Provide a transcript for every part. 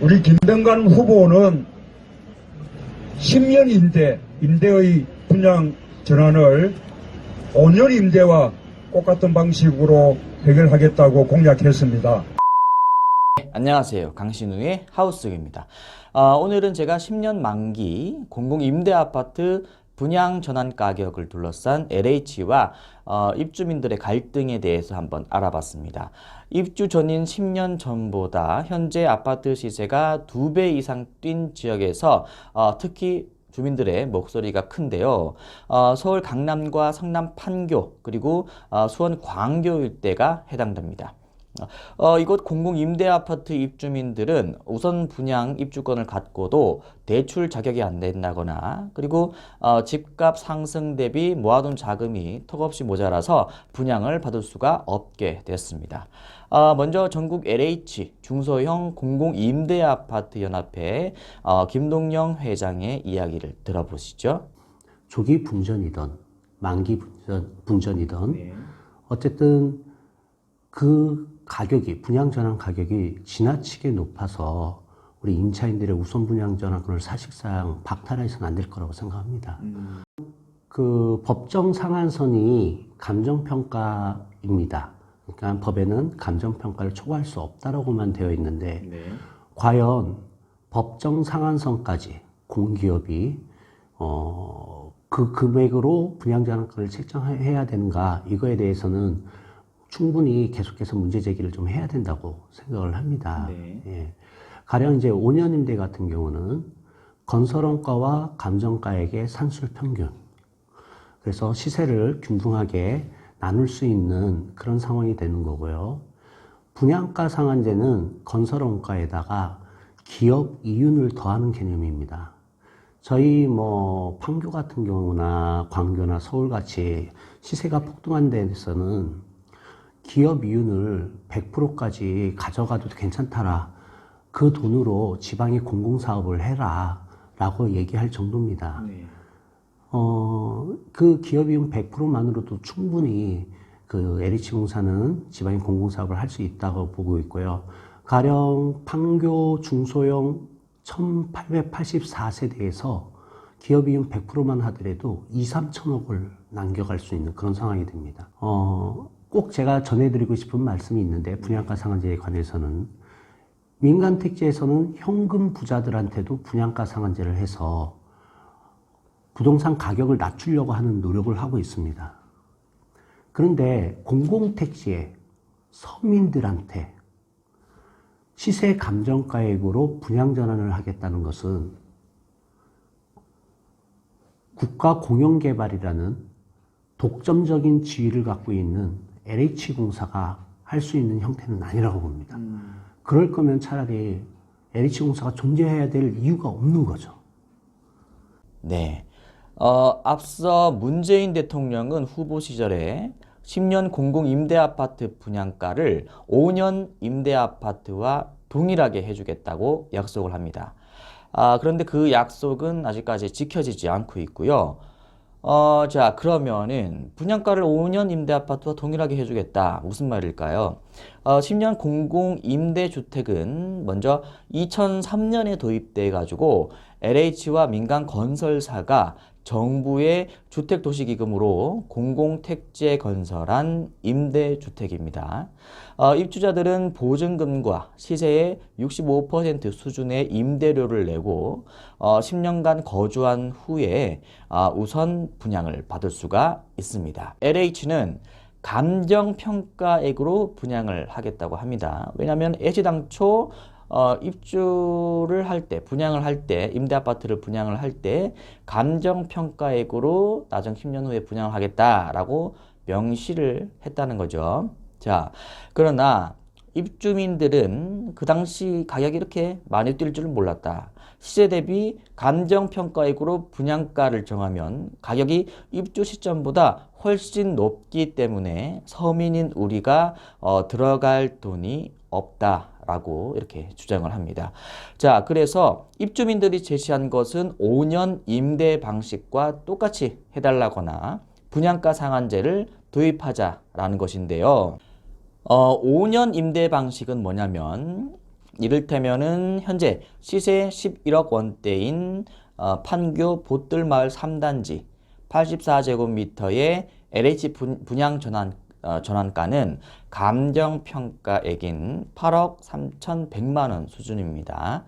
우리 김병관 후보는 10년 임대, 임대의 분양 전환을 5년 임대와 똑같은 방식으로 해결하겠다고 공약했습니다. 안녕하세요. 강신우의 하우스입니다. 아, 오늘은 제가 10년 만기 공공임대아파트 분양 전환 가격을 둘러싼 LH와 어, 입주민들의 갈등에 대해서 한번 알아봤습니다. 입주 전인 10년 전보다 현재 아파트 시세가 두 배 이상 뛴 지역에서 어, 특히 주민들의 목소리가 큰데요. 어, 서울 강남과 성남 판교 그리고 어, 수원 광교 일대가 해당됩니다. 어, 이곳 공공임대아파트 입주민들은 우선 분양 입주권을 갖고도 대출 자격이 안 된다거나 그리고 어, 집값 상승 대비 모아둔 자금이 턱없이 모자라서 분양을 받을 수가 없게 됐습니다. 어, 먼저 전국 LH 중소형 공공임대아파트 연합회 어, 김동영 회장의 이야기를 들어보시죠. 조기 분전이던 만기 분전, 분전이던 어쨌든 그 가격이 분양 전환 가격이 지나치게 높아서 우리 임차인들의 우선 분양 전환권을 사실상 박탈해서는 안 될 거라고 생각합니다. 그 법정 상한선이 감정평가입니다. 그러니까 법에는 감정평가를 초과할 수 없다라고만 되어 있는데 과연 법정 상한선까지 공기업이 어, 그 금액으로 분양 전환권을 책정해야 되는가 이거에 대해서는 충분히 계속해서 문제 제기를 좀 해야 된다고 생각을 합니다. 예. 가령 이제 5년 임대 같은 경우는 건설원가와 감정가액의 산술 평균 그래서 시세를 균등하게 나눌 수 있는 그런 상황이 되는 거고요. 분양가 상한제는 건설원가에다가 기업 이윤을 더하는 개념입니다. 저희 뭐 판교 같은 경우나 광교나 서울 같이 시세가 폭등한 데에서는 기업 이윤을 100%까지 가져가도 괜찮다라. 그 돈으로 지방이 공공사업을 해라. 라고 얘기할 정도입니다. 어, 그 기업 이윤 100%만으로도 충분히 그 LH공사는 지방의 공공사업을 할 수 있다고 보고 있고요. 가령 판교 중소형 1884세대에서 기업 이윤 100%만 하더라도 2, 3천억을 남겨갈 수 있는 그런 상황이 됩니다. 어, 꼭 제가 전해드리고 싶은 말씀이 있는데 분양가 상한제에 관해서는 민간 택지에서는 현금 부자들한테도 분양가 상한제를 해서 부동산 가격을 낮추려고 하는 노력을 하고 있습니다. 그런데 공공 택지에 서민들한테 시세 감정가액으로 분양 전환을 하겠다는 것은 국가 공영개발이라는 독점적인 지위를 갖고 있는 LH공사가 할 수 있는 형태는 아니라고 봅니다. 그럴 거면 차라리 LH공사가 존재해야 될 이유가 없는 거죠. 네. 어, 앞서 문재인 대통령은 후보 시절에 10년 공공 임대 아파트 분양가를 5년 임대 아파트와 동일하게 해주겠다고 약속을 합니다. 아, 그런데 그 약속은 아직까지 지켜지지 않고 있고요. 어, 자, 그러면은 분양가를 5년 임대 아파트와 동일하게 해주겠다. 무슨 말일까요? 어, 10년 공공 임대 주택은 먼저 2003년에 도입돼 가지고 LH와 민간 건설사가 정부의 주택도시기금으로 공공택지에 건설한 임대주택입니다. 어, 입주자들은 보증금과 시세의 65% 수준의 임대료를 내고 어, 10년간 거주한 후에 어, 우선 분양을 받을 수가 있습니다. LH는 감정평가액으로 분양을 하겠다고 합니다. 왜냐하면 애시당초 어, 입주를 할 때, 분양을 할 때, 임대 아파트를 분양을 할 때, 감정평가액으로 나중 10년 후에 분양을 하겠다라고 명시를 했다는 거죠. 자, 그러나 입주민들은 그 당시 가격이 이렇게 많이 뛸 줄은 몰랐다. 시세 대비 감정평가액으로 분양가를 정하면 가격이 입주 시점보다 훨씬 높기 때문에 서민인 우리가 어, 들어갈 돈이 없다 라고 이렇게 주장을 합니다. 자, 그래서 입주민들이 제시한 것은 5년 임대 방식과 똑같이 해달라거나 분양가 상한제를 도입하자라는 것인데요. 어, 5년 임대 방식은 뭐냐면 이를테면은 현재 시세 11억 원대인 어, 판교 보뜰마을 3단지 84제곱미터의 LH 분, 분양 전환 어, 전환가는 감정평가액인 8억 3,100만 원 수준입니다.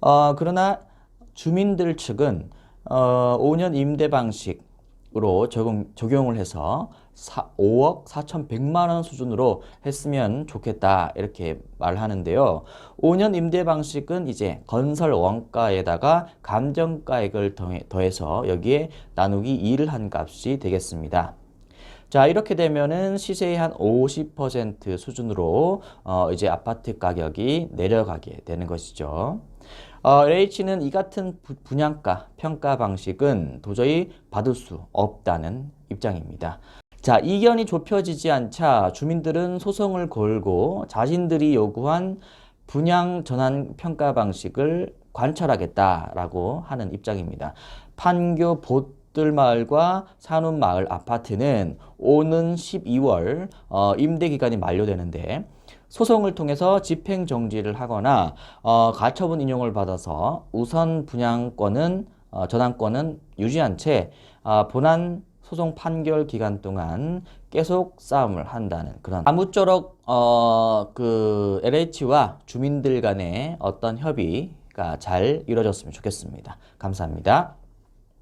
어, 그러나 주민들 측은 어, 5년 임대 방식으로 적용, 적용을 해서 사, 5억 4,100만 원 수준으로 했으면 좋겠다 이렇게 말하는데요. 5년 임대 방식은 이제 건설 원가에다가 감정가액을 더해, 더해서 여기에 나누기 2를 한 값이 되겠습니다. 자, 이렇게 되면은 시세의 한 50% 수준으로 어, 이제 아파트 가격이 내려가게 되는 것이죠. 어, LH는 이 같은 부- 분양가 평가 방식은 도저히 받을 수 없다는 입장입니다. 자, 이견이 좁혀지지 않자 주민들은 소송을 걸고 자신들이 요구한 분양 전환 평가 방식을 관철하겠다라고 하는 입장입니다. 판교 보 뜰마을과 산운마을 아파트는 오는 12월 어, 임대 기간이 만료되는데 소송을 통해서 집행 정지를 하거나 어, 가처분 인용을 받아서 우선 분양권은 어, 전환권은 유지한 채 아, 본안 소송 판결 기간 동안 계속 싸움을 한다는 그런 아무쪼록 어, 그 LH와 주민들 간의 어떤 협의가 잘 이루어졌으면 좋겠습니다. 감사합니다.